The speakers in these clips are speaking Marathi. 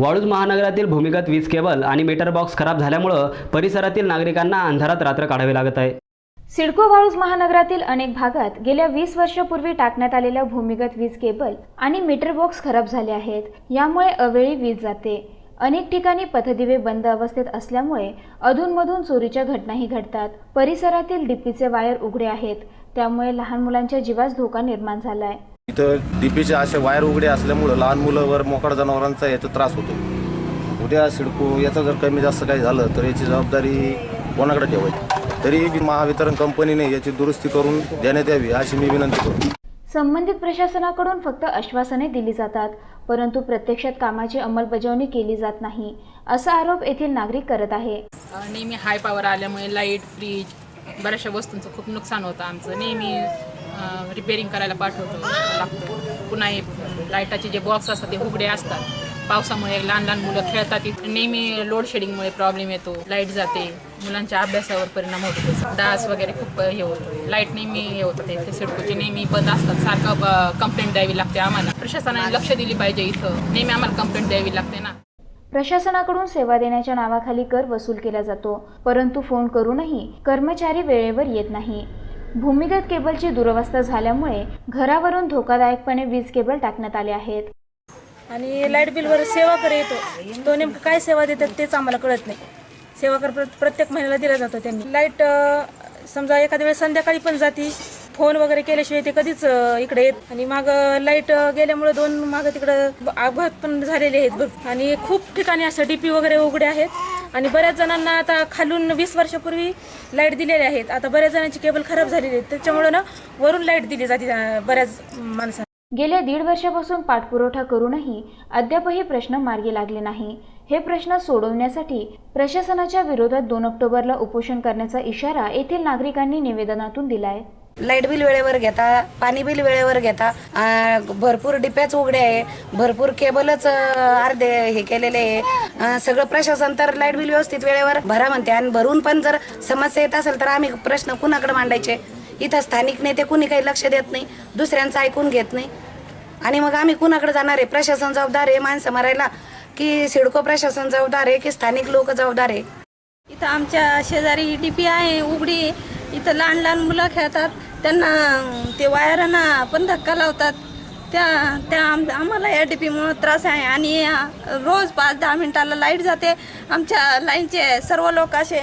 वाळूज महानगरातील भूमिगत वीज केबल आणि मीटर बॉक्स खराब झाल्यामुळं परिसरातील नागरिकांना अंधारात रात्र काढावी लागत आहे. सिडको वाळूज महानगरातील अनेक भागात गेल्या वीस वर्षापूर्वी टाकण्यात आलेल्या भूमिगत वीज केबल आणि मीटर बॉक्स खराब झाले आहेत. यामुळे अवेळी वीज जाते. अनेक ठिकाणी पथदिवे बंद अवस्थेत असल्यामुळे अधूनमधून चोरीच्या घटनाही घडतात. परिसरातील डीपीचे वायर उघडे आहेत. त्यामुळे लहान मुलांच्या जीवास धोका निर्माण झाला आहे इथं डीपीचे असे वायर उघडे असल्यामुळं लहान मुलांवर मोकाट जनावरांचा याचा त्रास होतो. उद्या सिडको याचं जर कमी जास्त काही झालं तर याची जबाबदारी कोणाकडे ठेवायची? तरी महावितरण कंपनीने याची दुरुस्ती करून देण्यात यावी अशी मी विनंती करतो. संबंधित प्रशासनाकडून फक्त आश्वासने दिली जातात परंतु प्रत्यक्षात कामाची अंमलबजावणी केली जात नाही असा आरोप येथील नागरिक करत आहे. अ, नेहमी हाय पॉवर आल्यामुळे लाइट फ्रीज बऱ्याचशा वस्तूंचं खूप नुकसान होतं आमचं. नेहमी रिपेरिंग करायला पाठवतो. लागतो. पुन्हा हे लाईटाचे जे बॉक्स असतात ते उघडे असतात. पावसामुळे लहान लहान मुलं खेळतात नेहमी लोड शेडिंगमुळे प्रॉब्लेम येतो. लाइट जाते. मुलांच्या अभ्यासावर परिणाम होतो डास वगैरे खूप हे होतो. लाइट नेहमी हे होतं ते. सिडकोचे नेहमी बंद असतात. सारखं कंप्लेंट द्यावी लागते आम्हाला. प्रशासनाने लक्ष दिली पाहिजे इथं. नेहमी आम्हाला कंप्लेंट द्यावी लागते ना. प्रशासनाकडून सेवा देण्याच्या नावाखाली कर वसूल केला जातो. परंतु फोन करूनही कर्मचारी वेळेवर येत नाही. भूमिगत केबलची दुरवस्था झाल्यामुळे घरावरून धोकादायकपणे वीज केबल टाकण्यात आले आहेत. आणि लाइट बिलवर सेवा कर येतो. तो नेमकं काय सेवा देतात तेच आम्हाला कळत नाही. सेवा कर प्र- प्रत्येक महिन्याला दिला जातो त्यांनी. लाइट समजा एखाद्या वेळेस संध्याकाळी पण जाती. फोन वगैरे केल्याशिवाय ते कधीच इकडे येत आणि माग लाइट गेल्यामुळे दोन माग तिकडं अपघात पण झालेले आहेत. आणि खूप ठिकाणी असं डीपी वगैरे उघडे आहेत. आणि बऱ्याच जणांना आता खालून वीस वर्षापूर्वी लाइट दिलेले आहेत. आता बऱ्याच जणांची केबल खराब झालेली आहे त्याच्यामुळे ना वरून लाइट दिली जाते बऱ्याच माणसांना. गेल्या दीड वर्षापासून पाठपुरवठा करूनही अद्यापही प्रश्न मार्गी लागले नाही. हे प्रश्न सोडवण्यासाठी प्रशासनाच्या विरोधात दोन ऑक्टोबरला उपोषण करण्याचा इशारा येथील नागरिकांनी निवेदनातून दिलाय. लाइट बिल वेळेवर घेता पाणी बिल वेळेवर घेता भरपूर डिप्याच उघडे आहे भरपूर केबलच अर्धे हे केलेले आहे. सगळं प्रशासन तर लाइट बिल व्यवस्थित वेळेवर भरा म्हणते. आणि भरून पण जर समस्या येत असेल तर आम्ही प्रश्न कुणाकडे मांडायचे? इथं स्थानिक नेते कुणी काही लक्ष देत नाही दुसऱ्यांचं ऐकून घेत नाही. आणि मग आम्ही कुणाकडे जाणार आहे? प्रशासन जबाबदार आहे माणसं मारायला? की सिडको प्रशासन जबाबदार आहे की स्थानिक लोक जबाबदार आहे? इथं आमच्या शेजारी डीपी आहे उघडी इथं लहान लहान मुलं खेळतात. त्यांना ते वायरांना पण धक्का लावतात. त्या त्या आम आम्हाला या डी पीमुळं त्रास आहे आणि रोज पाच दहा मिनटाला लाइट जाते. आमच्या लाईनचे सर्व लोक असे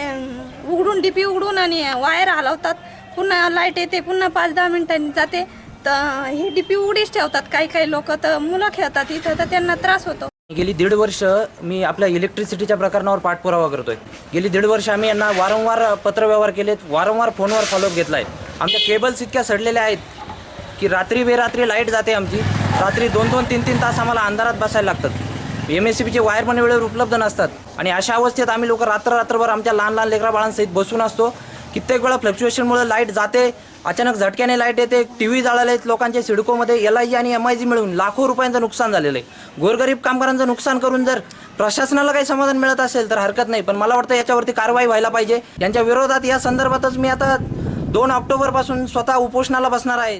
उघडून डी पी उघडून आणि वायर हलवतात. पुन्हा लाइट येते पुन्हा पाच दहा मिनटांनी जाते. तर ही डीपी उघडीच ठेवतात. काही काही लोक तर मुलं खेळतात. इथं तर त्यांना त्रास होतो. गेली दीड वर्ष मी आपल्या इलेक्ट्रिसिटीच्या प्रकरणावर पाठपुरावा करतोय. गेली दीड वर्ष आम्ही यांना वारंवार पत्रव्यवहार केलेत वारंवार फोनवर फॉलोअप घेतलाय. आमच्या केबल्स इतक्या सडलेल्या आहेत की रात्री बेरात्री लाइट जाते आमची. रात्री दोन दोन तीन तीन तास आम्हाला अंधारात बसायला लागतात. एम एस सी बीचे वायर पण वेळेवर उपलब्ध नसतात. आणि अशा अवस्थेत आम्ही लोक रात्र रात्रभर आमच्या लहान लहान लेकरा बाळांसहित बसून असतो. कित्येक वेळा फ्लक्च्युएशनमुळे लाइट जाते अचानक झटक्याने लाइट येते टी व्ही जाळाले आहेत लोकांच्या सिडकोमध्ये एल आय जी आणि एम आय जी मिळून लाखो रुपयांचं नुकसान झालेलं आहे. गोरगरीब कामगारांचं नुकसान करून जर प्रशासनाला काही समाधान मिळत असेल तर हरकत नाही पण मला वाटतं याच्यावरती कारवाई व्हायला पाहिजे. यांच्या विरोधात या संदर्भातच मी आता दोन ऑक्टोबरपासून स्वतः उपोषणाला बसणार आहे.